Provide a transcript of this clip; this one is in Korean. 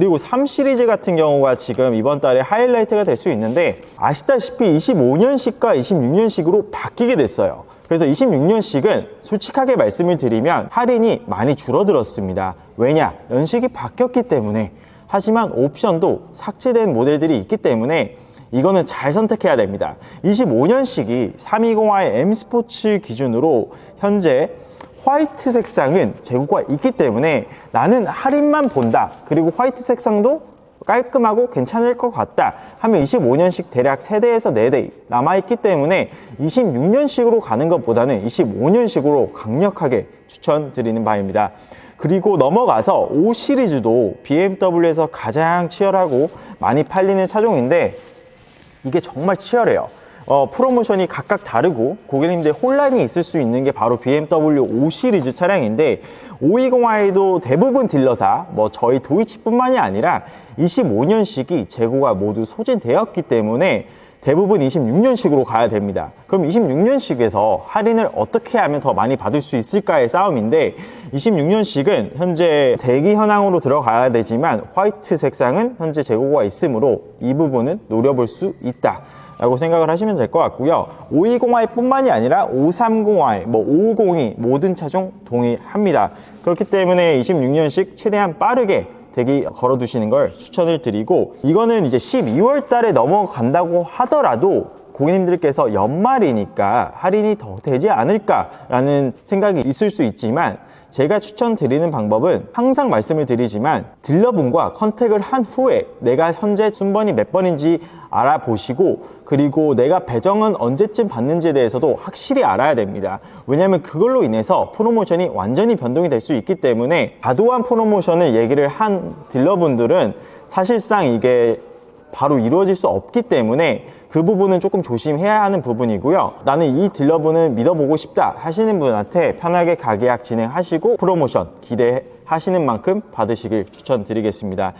그리고 3 시리즈 같은 경우가 지금 이번 달에 하이라이트가 될 수 있는데 아시다시피 25년식과 26년식으로 바뀌게 됐어요. 그래서 26년식은 솔직하게 말씀을 드리면 할인이 많이 줄어들었습니다. 왜냐? 연식이 바뀌었기 때문에. 하지만 옵션도 삭제된 모델들이 있기 때문에 이거는 잘 선택해야 됩니다. 25년식이 320i M 스포츠 기준으로 현재 화이트 색상은 재고가 있기 때문에 나는 할인만 본다. 그리고 화이트 색상도 깔끔하고 괜찮을 것 같다 하면 25년식 대략 3대에서 4대 남아있기 때문에 26년식으로 가는 것보다는 25년식으로 강력하게 추천드리는 바입니다. 그리고 넘어가서 5 시리즈도 BMW에서 가장 치열하고 많이 팔리는 차종인데 이게 정말 치열해요. 어, 프로모션이 각각 다르고 고객님들 혼란이 있을 수 있는 게 바로 BMW 5 시리즈 차량인데 520i도 대부분 딜러사 뭐 저희 도이치뿐만이 아니라 25년식이 재고가 모두 소진되었기 때문에 대부분 26년식으로 가야 됩니다. 그럼 26년식에서 할인을 어떻게 하면 더 많이 받을 수 있을까의 싸움인데 26년식은 현재 대기 현황으로 들어가야 되지만 화이트 색상은 현재 재고가 있으므로 이 부분은 노려볼 수 있다. 라고 생각을 하시면 될 것 같고요. 520i 뿐만이 아니라 530i, 뭐 550이 모든 차종 동일합니다. 그렇기 때문에 26년식 최대한 빠르게 대기 걸어두시는 걸 추천을 드리고 이거는 이제 12월 달에 넘어간다고 하더라도 고객님들께서 연말이니까 할인이 더 되지 않을까라는 생각이 있을 수 있지만 제가 추천드리는 방법은 항상 말씀을 드리지만 딜러분과 컨택을 한 후에 내가 현재 순번이 몇 번인지 알아보시고 그리고 내가 배정은 언제쯤 받는지에 대해서도 확실히 알아야 됩니다. 왜냐하면 그걸로 인해서 프로모션이 완전히 변동이 될 수 있기 때문에 과도한 프로모션을 얘기를 한 딜러분들은 사실상 이게 바로 이루어질 수 없기 때문에 그 부분은 조금 조심해야 하는 부분이고요. 나는 이 딜러분을 믿어보고 싶다 하시는 분한테 편하게 가계약 진행하시고 프로모션 기대하시는 만큼 받으시길 추천드리겠습니다.